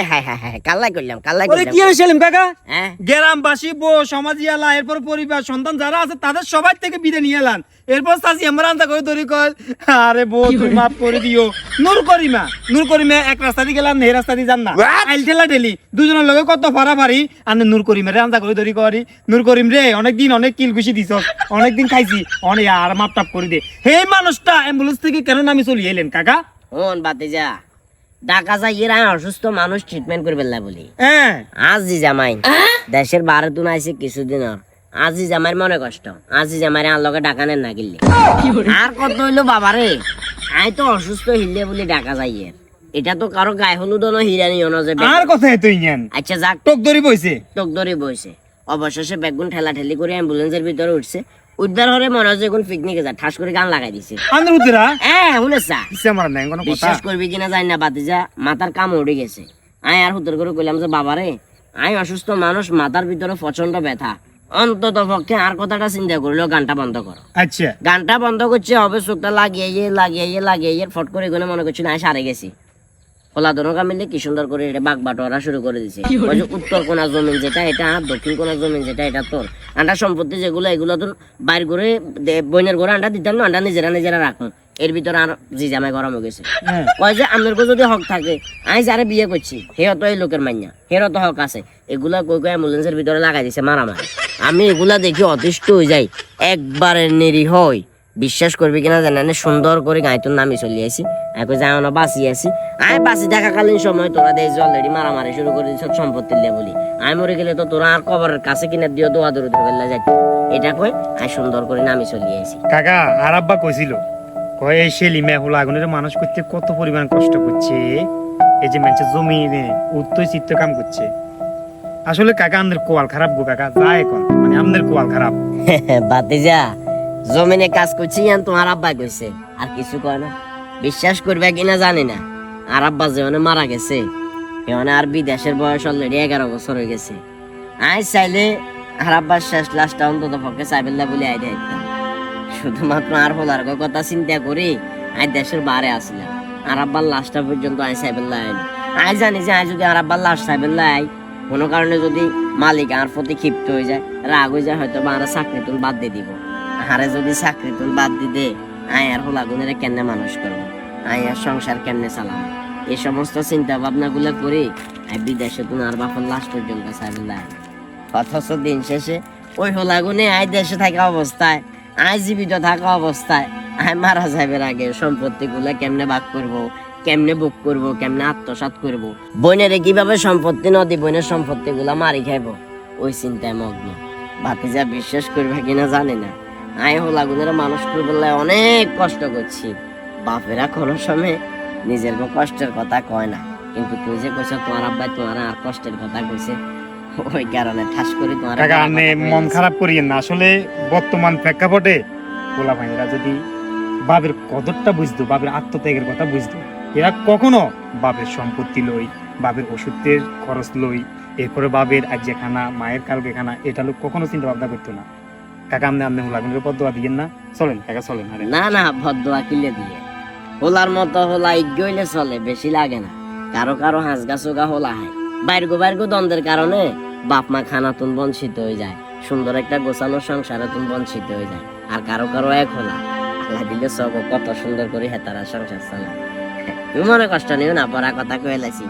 আয় হায় হায় হায় কাল্লাই করলাম কাল্লাই ওরে করলাম। কি হয়েছে কাকা? হ্যাঁ। গ্রামবাসী বো সমাজিয়ালা এরপর পরিবার সন্তান যারা আছে তাদের সবাই থেকে বিদে নিয়ে এলান এরপর চাষি আমার আন্দা করে তৈরি কর আরে বউ তুমি মাফ করে দিও। নূর করিমা নূর করিমা এক রাস্তা দিয়ে গেলাম এই রাস্তা দিয়ে যান না। আইল ঠেলা ঠেলি। দুজনের লগে কত ফারা ফারি আর নূর করিমা রে আন্দা করে তৈরি করি নূর করিম রে অনেকদিন অনেক কিল খুশি দিছ। অনেকদিন খাইছি। অনেক আর মাপ টাপ করে দে। হে মানুষটা অ্যাম্বুলেন্স থেকে কেন নামি চলে এলেন কাকা? হন বাতে যা। ঢাকা অসুস্থ মানুষ ট্রিটমেন্ট করবে না বলি। হ্যাঁ আজি জামাই দেশের বারো দিন আইছে কিছুদিন আজি মনে কষ্ট আজি জামাইরে আর লগে ডাকা নেন না গিললে। আর কত হইল বাবারে আই তো অসুস্থ হিললে বলি ডাকা যাই এটা তো কারও গায়ে হলুদ ন হিরানি যে আর কথা তুই নেন আচ্ছা যাক। টক ধরি বইছে। টক ধরে বইছে। অবশেষে বেগুন ঠেলা ঠেলি করে অ্যাম্বুলেন্সের ভিতরে উঠছে। উঠবার হরে মনে হয় যে কোন পিকনিকে যা ঠাস করে গান লাগাই দিছে। আন্দর উতরা হ্যাঁ শুনেছা? ইচ্ছে আমার নাই কোনো কথা? বিশ্বাস করবি কিনা জানি না বাতিজা মাথার কাম উঠে গেছে। আয় আর হুতর করে কইলাম যে বাবারে আই অসুস্থ মানুষ মাথার ভিতরে প্রচণ্ড ব্যথা। অন্তত পক্ষে আর কথাটা চিন্তা করলেও গানটা বন্ধ করো। আচ্ছা। গানটা বন্ধ করছে হবে চোখটা লাগিয়ে লাগিয়ে লাগিয়ে ফট করে এখানে মনে করছি না সারে গেছি। খোলা দনকা মিলে কি সুন্দর করে এটা বাঘ বাটোয়ারা শুরু করে দিছে। উত্তর কোনা জমিন যেটা এটা দক্ষিণ কোনা জমিন যেটা এটা তোর। আন্ডা সম্পত্তি যেগুলো এগুলো তো বাইর করে বইনের ঘরে আন্ডা দিতাম না আন্ডা নিজেরা নিজেরা রাখুন এর ভিতরে আর জি জামাই গরম হয়ে গেছে। হ্যাঁ। কয় যে আপনার যদি হক থাকে আমি যারে বিয়ে করছি হেও তো এই লোকের মাইয়া হেরও তো হক আছে। এগুলা কই কই অ্যাম্বুলেন্সের ভিতরে লাগাই দিছে মারামারি। আমি এগুলা দেখি অতিষ্ঠ হয়ে যাই একবারে নিরীহ হই। বিশ্বাস করবি কিনা জানেন সুন্দর করে গাইতুর নামি চলে আসি এখন যাই না বাঁচি আছি আমি বাঁচি থাকাকালীন সময় তোরা দেশ অলরেডি মারামারি শুরু করে দিছ সম্পত্তি লে বলি আমি মরে গেলে তো তোরা আর কবরের কাছে কিনে দিও দোয়া দূরে ধরে যাইত। এটা কই আমি সুন্দর করে নামি চলে আসি কাকা আর আব্বা কইছিল কয় এই শেলি মেহুল আগুনের মানুষ করতে কত পরিমাণ কষ্ট করছে? এই যে মানুষের জমিনে উত্তর চিত্ত কাম করছে। আসলে কাকা আমাদের কোয়াল খারাপ গো কাকা যা এখন। মানে আমাদের কোয়াল খারাপ। বাতিজা জমিনে কাজ করছি, ইয়ান তোমার আব্বা কইছে। আর কিছু কয় না। বিশ্বাস করবে কিনা জানি না। আর আব্বা যেমন মারা গেছে এমন আর বিদেশের বয়স অলরেডি এগারো বছর হয়ে গেছে। আই চাইলে আর আব্বার শেষ লাস্টটা অন্তত পক্ষে চাইবেল্লা বলে আই দিতাম। শুধুমাত্র আর হলার কথা চিন্তা করি আই দেশের বারে আসলাম। আর আব্বার লাস্টটা পর্যন্ত আই চাইবেল্লা আইনি। আই জানি যে আই যদি আর আব্বার লাস্ট চাইবেল্লা আই কোনো কারণে যদি মালিক আর প্রতি ক্ষিপ্ত হয়ে যায়, রাগ হয়ে যায় হয়তো বা আর চাকরি তুল বাদ দিয়ে দিব। আরে যদি চাকরি তুল বাদ দি দে আয় আর হোলা গুণের কেমনে মানুষ করব? আয় আর সংসার কেমনে চালাবো? এই সমস্ত চিন্তা ভাবনা গুলো করি বিদেশে তুমি আর বাপন লাস্ট পর্যন্ত চাইবে অথচ দিন শেষে ওই হোলা গুনে আই দেশে থাকা অবস্থায়, আই জীবিত থাকা অবস্থায়, আই মারা যাবে আগে সম্পত্তি গুলা কেমনে ভাগ করব, কেমনে বুক করব, কেমনে আত্মসাৎ করব? বইনের কীভাবে সম্পত্তি নদী বইনের সম্পত্তি গুলা মারি খাইব? ওই চিন্তায় মগ্ন। ভাতিজা বিশ্বাস করবে কিনা জানি না। আই হোলাগুনের মানুষ করবে অনেক কষ্ট করছি। বাপেরা কোনো সময় নিজের কষ্টের কথা কয় না। কিন্তু তুই যে কইছ তোমার আব্বাই তোমার আর কষ্টের কথা কইছে ওই কারণে ঠাস করে তোমার আপনি মন খারাপ করিয়েন না। আসলে বর্তমান প্রেক্ষাপটে পোলা ভাইয়েরা যদি বাবের কদরটা বুঝতো বাবের আত্মত্যাগের কথা বুঝতো এরা কখনো বাবের সম্পত্তি লই বাবের ওষুধের খরচ লই এরপরে বাবের আজ খানা মায়ের কালকে খানা এটা লোক কখনো চিন্তা ভাবনা করতো না। কাকা হোলাগুনের পদ দোয়া দিয়েন না। চলেন কাকা চলেন, আরে। না না কিলে দিয়ে। হোলার হোলা চলে, বেশি লাগে না। কারও কারও হোলা হয়। বাইরগো বাইরগো দ্বন্দ্বের কারণে বাপ মা বঞ্চিত হয়ে যায়। সুন্দর একটা গোছানো সংসারে তুন বঞ্চিত হয়ে যায়। আর কারও কারও এক হোলা। আল্লাহ দিলে সব কত সুন্দর করে হেতারা সংসার চালা তুমি মনে কষ্ট নিও না, পড়া কথা কয়ে লাইছি।